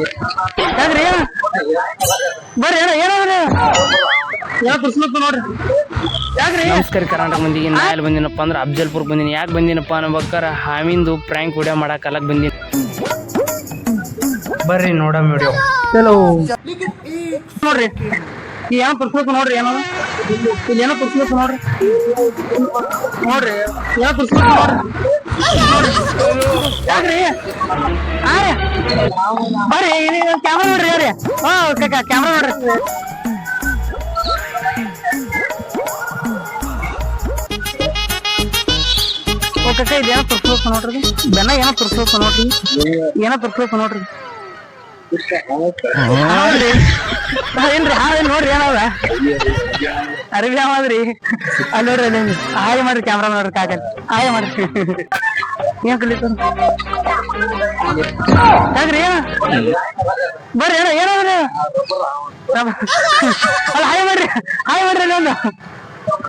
ಯಾಕ್ರಿ? ಬರ್ರಿ ಏನ ಏನಾದ್ರಿ? ಯಾವ ಕುರ್ಸ್ಲಕ್ಕ ನೋಡ್ರಿ? ಯಾಕ್ರಿ? ನಮಸ್ಕಾರ ಕರ್ನಾಟಕ ಮಂದಿಗೆ. ನಾ ಎಲ್ಲಿ ಬಂದಿನಪ್ಪ ಅಂದ್ರೆ ಅಫ್ಜಲ್ಪುರ್ ಬಂದಿನಿ. ಯಾಕೆ ಬಂದಿನಪ್ಪ ಅನ್ಬೇಕಾರೆ? ಹಾವಿಂದು ಪ್ರ್ಯಾಂಕ್ ವಿಡಿಯೋ ಮಾಡಕ್ಕೆ ಅಲಕ್ ಬಂದಿನಿ. ಬರ್ರಿ ನೋಡೋಣ ವಿಡಿಯೋ ಚಲೋ ನೋಡ್ರಿ. ಈ ಏನೋ ಕುರ್ಸ್ಲಕ್ಕ ನೋಡ್ರಿ ಏನೋ ಇಲ್ಲಿ ಏನೋ ಕುರ್ಸ್ಲಕ್ಕ ನೋಡ್ರಿ. ನೋಡ್ರಿ, ಏನೋ ಕುರ್ಸ್ಲಕ್ಕ ನೋಡ್ರಿ. ಬರ್ರಿ ಕ್ಯಾಮ್ರಾ ನೋಡ್ರಿ ಯಾರಿ ಹಾ ಕ್ಯಾಮ್ರಾ ನೋಡ್ರಿ. ಓಕೆ ಇದು ಏನೋ ತುರ್ಸ್ಬೇಕು ನೋಡ್ರಿ. ಬೆನ್ನ ಏನೋ ತುರ್ಸ್ಬೇಕು ನೋಡ್ರಿ. ಏನೋ ತುರ್ಸ್ಬೇಕು ನೋಡ್ರಿ. ಏನ್ರಿ ಹಾಳ ನೋಡ್ರಿ ಏನವ ಅರಿವಿ ಯಾವ್ದ್ರಿ? ಅಲ್ಲಿ ನೋಡ್ರಿ ನಿಮ್ ಹಾಯ್ ಮಾಡ್ರಿ ಕ್ಯಾಮ್ರಾ ನೋಡ್ರಿ ಕಾಕಲ್ ಹಾಯ್ ಮಾಡ್ರಿ. ಏನ್ ಕಲಿತು? ಯಾಕ್ರಿ ಏನ? ಬರ್ರಿ, ಏನ, ಏನಾದ್ರಿ? ಅಲ್ಲ ಹಾಯ್ ಮಾಡ್ರಿ ಹಾಯ್ ಮಾಡ್ರಿ ಒಂದು.